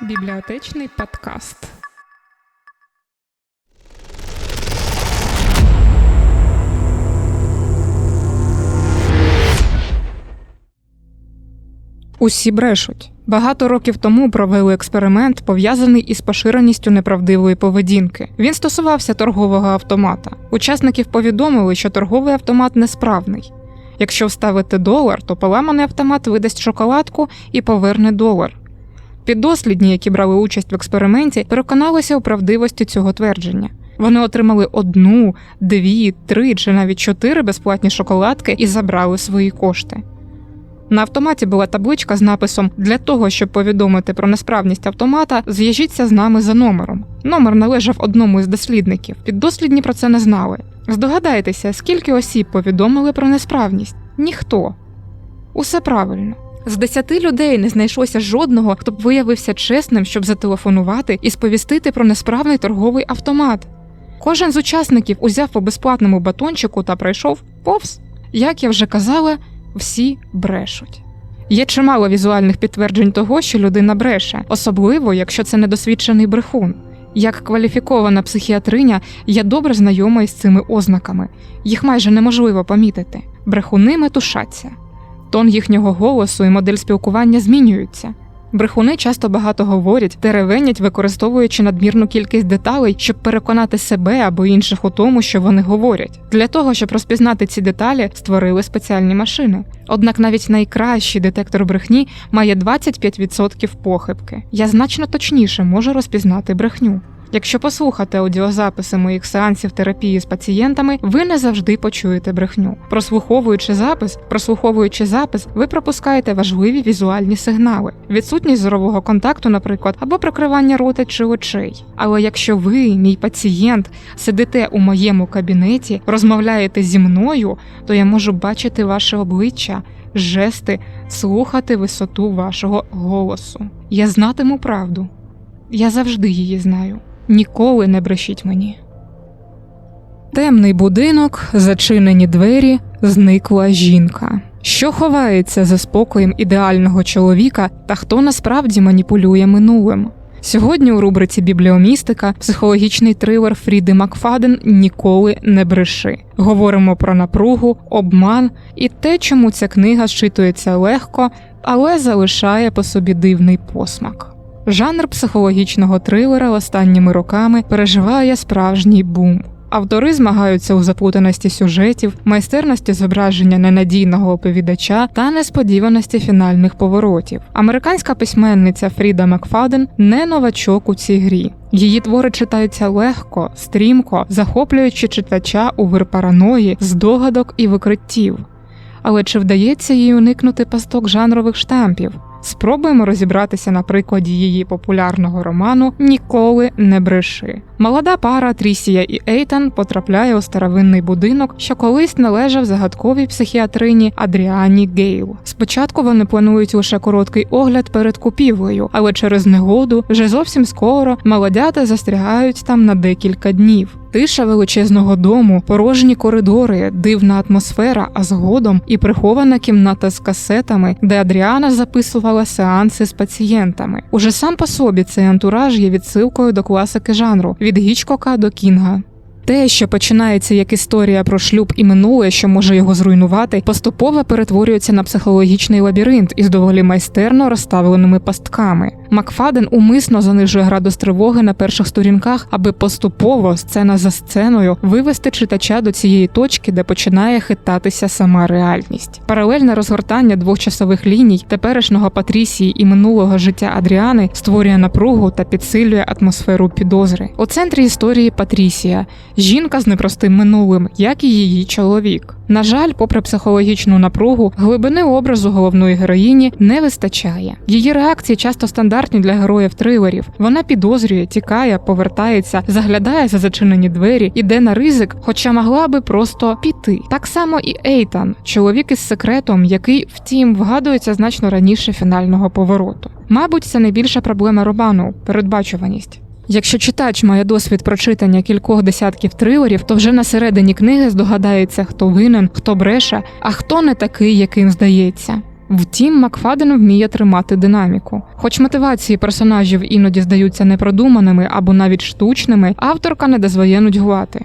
Бібліотечний подкаст. Усі брешуть. Багато років тому провели експеримент, пов'язаний із поширеністю неправдивої поведінки. Він стосувався торгового автомата. Учасників повідомили, що торговий автомат несправний. Якщо вставити долар, то поламаний автомат видасть шоколадку і поверне долар. Піддослідні, які брали участь в експерименті, переконалися у правдивості цього твердження. Вони отримали одну, дві, три чи навіть чотири безплатні шоколадки і забрали свої кошти. На автоматі була табличка з написом Для того, щоб повідомити про несправність автомата, зв'яжіться з нами за номером. Номер належав одному із дослідників. Піддослідні про це не знали. Здогадайтеся, скільки осіб повідомили про несправність? Ніхто. Усе правильно. З десяти людей не знайшлося жодного, хто б виявився чесним, щоб зателефонувати і сповістити про несправний торговий автомат. Кожен з учасників узяв по безплатному батончику та пройшов повз. Як я вже казала, всі брешуть. Є чимало візуальних підтверджень того, що людина бреше, особливо якщо це недосвідчений брехун. Як кваліфікована психіатриня, я добре знайома із цими ознаками, їх майже неможливо помітити. Брехуни метушаться. Тон їхнього голосу і модель спілкування змінюються. Брехуни часто багато говорять, теревенять, використовуючи надмірну кількість деталей, щоб переконати себе або інших у тому, що вони говорять. Для того, щоб розпізнати ці деталі, створили спеціальні машини. Однак навіть найкращий детектор брехні має 25% похибки. Я значно точніше можу розпізнати брехню. Якщо послухати аудіозаписи моїх сеансів терапії з пацієнтами, ви не завжди почуєте брехню. Прослуховуючи запис, прослуховуючи запис, ви пропускаєте важливі візуальні сигнали, відсутність зорового контакту, наприклад, або прикривання рота чи очей. Але якщо ви, мій пацієнт, сидите у моєму кабінеті, розмовляєте зі мною, то я можу бачити ваше обличчя, жести, слухати висоту вашого голосу. Я знатиму правду. Я завжди її знаю. Ніколи не брешіть мені. Темний будинок, зачинені двері, зникла жінка. Що ховається за спокоєм ідеального чоловіка та хто насправді маніпулює минулим? Сьогодні у рубриці Бібліомістика психологічний трилер Фріди Макфаден Ніколи не бреши. Говоримо про напругу, обман і те, чому ця книга зчитується легко, але залишає по собі дивний посмак. Жанр психологічного трилера останніми роками переживає справжній бум. Автори змагаються у заплутаності сюжетів, майстерності зображення ненадійного оповідача та несподіваності фінальних поворотів. Американська письменниця Фріда Макфаден не новачок у цій грі. Її твори читаються легко, стрімко, захоплюючи читача у вир параної, здогадок і викриттів. Але чи вдається їй уникнути пасток жанрових штампів? Спробуємо розібратися на прикладі її популярного роману Ніколи не бреши. Молода пара Трісія і Ейтан потрапляє у старовинний будинок, що колись належав загадковій психіатрині Адріані Гейл. Спочатку вони планують лише короткий огляд перед купівлею, але через негоду вже зовсім скоро молодята застрягають там на декілька днів. Тиша величезного дому, порожні коридори, дивна атмосфера, а згодом і прихована кімната з касетами, де Адріана записувала сеанси з пацієнтами. Уже сам по собі цей антураж є відсилкою до класики жанру від Гічкока до Кінга. Те, що починається як історія про шлюб і минуле, що може його зруйнувати, поступово перетворюється на психологічний лабіринт із доволі майстерно розставленими пастками. Макфаден умисно занижує градус тривоги на перших сторінках, аби поступово, сцена за сценою, вивести читача до цієї точки, де починає хитатися сама реальність. Паралельне розгортання двох часових ліній теперішнього Патрісії і минулого життя Адріани створює напругу та підсилює атмосферу підозри. У центрі історії Патрісія жінка з непростим минулим, як і її чоловік. На жаль, попри психологічну напругу, глибини образу головної героїні не вистачає. Її реакції часто стандартні для героїв трилерів. Вона підозрює, тікає, повертається, заглядає за зачинені двері, іде на ризик, хоча могла би просто піти. Так само і Ейтан, чоловік із секретом, який, втім, вгадується значно раніше фінального повороту. Мабуть, це найбільша проблема роману передбачуваність. Якщо читач має досвід прочитання кількох десятків трилерів, то вже на середині книги здогадається, хто винен, хто бреше, а хто не такий, яким здається. Втім, Макфаден вміє тримати динаміку. Хоч мотивації персонажів іноді здаються непродуманими або навіть штучними, авторка не дозвоє нудьгувати.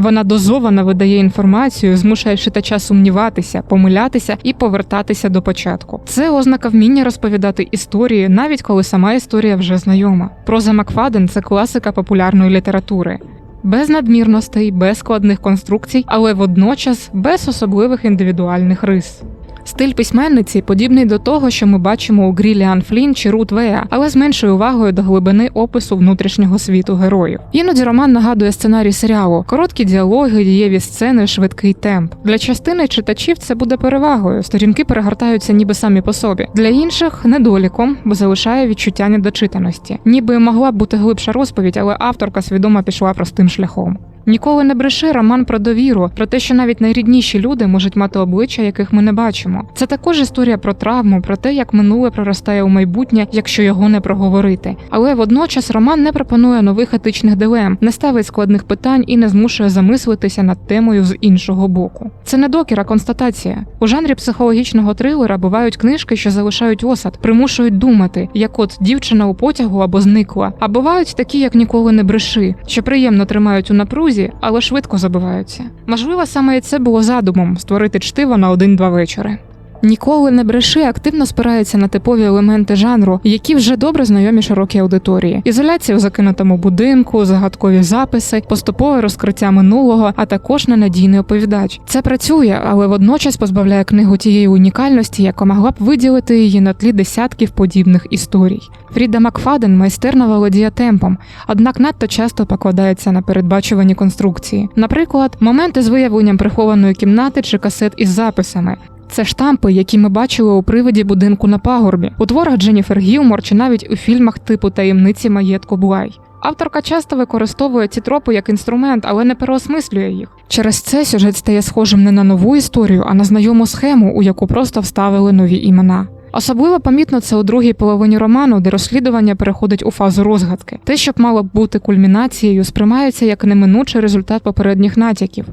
Вона дозовано видає інформацію, змушує читача сумніватися, помилятися і повертатися до початку. Це ознака вміння розповідати історії, навіть коли сама історія вже знайома. Проза Макфаден це класика популярної літератури. Без надмірностей, без складних конструкцій, але водночас без особливих індивідуальних рис. Стиль письменниці подібний до того, що ми бачимо у Гріліан Флін чи Рут Веа, але з меншою увагою до глибини опису внутрішнього світу героїв. Іноді роман нагадує сценарій серіалу: короткі діалоги, дієві сцени, швидкий темп. Для частини читачів це буде перевагою. Сторінки перегортаються ніби самі по собі. Для інших недоліком, бо залишає відчуття недочитаності. Ніби могла б бути глибша розповідь, але авторка свідомо пішла простим шляхом. Ніколи не бреше роман про довіру, про те, що навіть найрідніші люди можуть мати обличчя, яких ми не бачимо. Це також історія про травму, про те, як минуле проростає у майбутнє, якщо його не проговорити. Але водночас роман не пропонує нових етичних дилем, не ставить складних питань і не змушує замислитися над темою з іншого боку. Це не докір, а констатація. У жанрі психологічного трилера бувають книжки, що залишають осад, примушують думати, як от дівчина у потягу або зникла. А бувають такі, як ніколи не бреши, що приємно тримають у напрузі, але швидко забиваються. Можливо, саме це було задумом створити чтиво на один-два вечори. Ніколи не бреши активно спирається на типові елементи жанру, які вже добре знайомі широкій аудиторії: ізоляція в закинутому будинку, загадкові записи, поступове розкриття минулого, а також ненадійний оповідач. Це працює, але водночас позбавляє книгу тієї унікальності, яка могла б виділити її на тлі десятків подібних історій. Фріда Макфаден майстерно володіє темпом, однак надто часто покладається на передбачувані конструкції. Наприклад, моменти з виявленням прихованої кімнати чи касет із записами. Це штампи, які ми бачили у приводі будинку на пагорбі, у творах Дженніфер Гілмор чи навіть у фільмах типу таємниці маєтку Блай. Авторка часто використовує ці тропи як інструмент, але не переосмислює їх. Через це сюжет стає схожим не на нову історію, а на знайому схему, у яку просто вставили нові імена. Особливо помітно це у другій половині роману, де розслідування переходить у фазу розгадки. Те, що б мало бути кульмінацією, сприймається як неминучий результат попередніх натяків.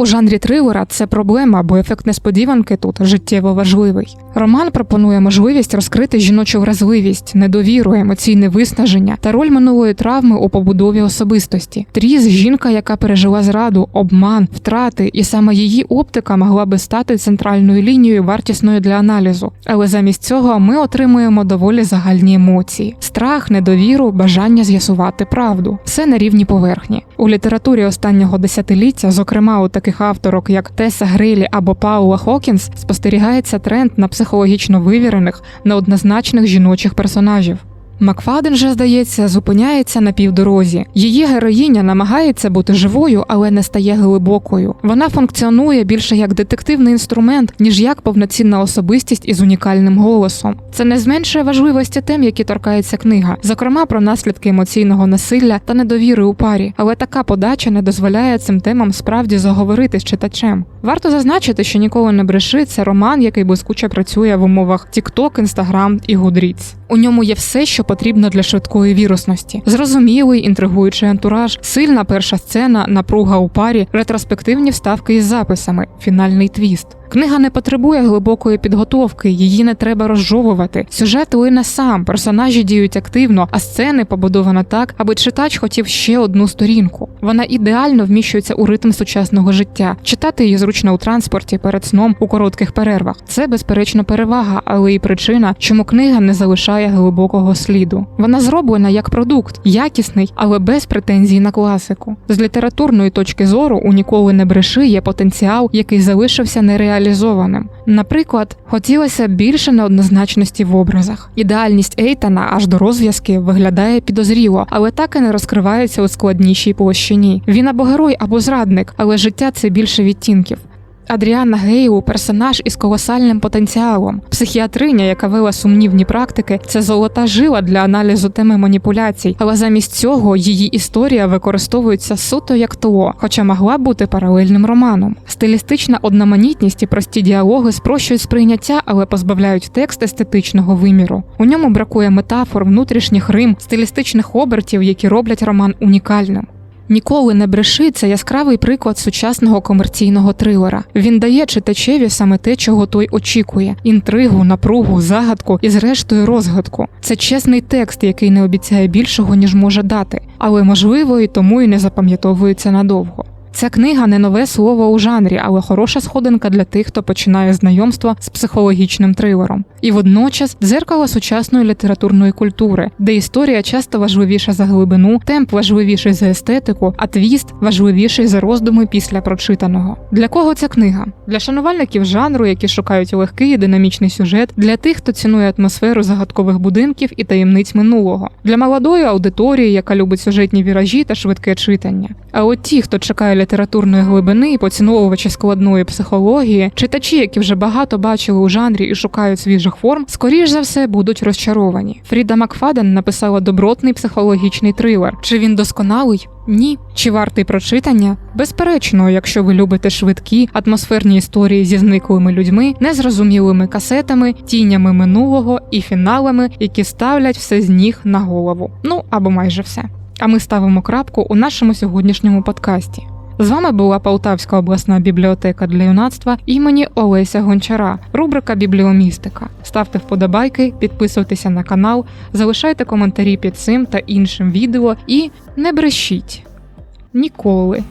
У жанрі трилера це проблема, бо ефект несподіванки тут життєво важливий. Роман пропонує можливість розкрити жіночу вразливість, недовіру, емоційне виснаження та роль минулої травми у побудові особистості. Тріс жінка, яка пережила зраду, обман, втрати, і саме її оптика могла би стати центральною лінією вартісною для аналізу. Але замість цього ми отримуємо доволі загальні емоції: страх, недовіру, бажання з'ясувати правду. Все на рівні поверхні. У літературі останнього десятиліття, зокрема у таких авторок, як Теса Грилі або Паула Хокінс, спостерігається тренд на психологічно вивірених, неоднозначних жіночих персонажів. Макфаден же, здається, зупиняється на півдорозі. Її героїня намагається бути живою, але не стає глибокою. Вона функціонує більше як детективний інструмент, ніж як повноцінна особистість із унікальним голосом. Це не зменшує важливості тем, які торкається книга, зокрема про наслідки емоційного насилля та недовіри у парі. Але така подача не дозволяє цим темам справді заговорити з читачем. Варто зазначити, що ніколи не бреши це роман, який блискуче працює в умовах TikTok, Instagram і Goodreads. У ньому є все, що потрібно для швидкої вірусності: зрозумілий, інтригуючий антураж, сильна перша сцена, напруга у парі, ретроспективні вставки із записами, фінальний твіст. Книга не потребує глибокої підготовки, її не треба розжовувати. Сюжет лине сам, персонажі діють активно, а сцени побудовано так, аби читач хотів ще одну сторінку. Вона ідеально вміщується у ритм сучасного життя. Читати її зручно у транспорті перед сном у коротких перервах. Це безперечно перевага, але і причина, чому книга не залишає глибокого сліду. Вона зроблена як продукт, якісний, але без претензій на класику. З літературної точки зору у ніколи не бреши є потенціал, який залишився нереальним реалізованим. Наприклад, хотілося більше неоднозначності в образах. Ідеальність Ейтана аж до розв'язки виглядає підозріло, але так і не розкривається у складнішій площині. Він або герой, або зрадник, але життя це більше відтінків. Адріана Гейлу персонаж із колосальним потенціалом. Психіатриня, яка вела сумнівні практики, це золота жила для аналізу теми маніпуляцій, але замість цього її історія використовується суто як тло, хоча могла бути паралельним романом. Стилістична одноманітність і прості діалоги спрощують сприйняття, але позбавляють текст естетичного виміру. У ньому бракує метафор, внутрішніх рим, стилістичних обертів, які роблять роман унікальним. Ніколи не бреши це яскравий приклад сучасного комерційного трилера. Він дає читачеві саме те, чого той очікує: інтригу, напругу, загадку і, зрештою, розгадку. Це чесний текст, який не обіцяє більшого, ніж може дати, але можливо і тому і не запам'ятовується надовго. Ця книга не нове слово у жанрі, але хороша сходинка для тих, хто починає знайомство з психологічним трилером. І водночас дзеркало сучасної літературної культури, де історія часто важливіша за глибину, темп важливіший за естетику, а твіст важливіший за роздуми після прочитаного. Для кого ця книга? Для шанувальників жанру, які шукають легкий і динамічний сюжет, для тих, хто цінує атмосферу загадкових будинків і таємниць минулого, для молодої аудиторії, яка любить сюжетні віражі та швидке читання. А от ті, хто чекає літературної глибини і поціновувачі складної психології, читачі, які вже багато бачили у жанрі і шукають свіжих форм, скоріш за все будуть розчаровані. Фріда Макфаден написала добротний психологічний трилер. Чи він досконалий? Ні. Чи вартий прочитання? Безперечно, якщо ви любите швидкі атмосферні історії зі зниклими людьми, незрозумілими касетами, тінями минулого і фіналами, які ставлять все з ніг на голову. Ну або майже все. А ми ставимо крапку у нашому сьогоднішньому подкасті. З вами була Полтавська обласна бібліотека для юнацтва імені Олеся Гончара, рубрика Бібліомістика. Ставте вподобайки, підписуйтеся на канал, залишайте коментарі під цим та іншим відео і не брешіть. Ніколи.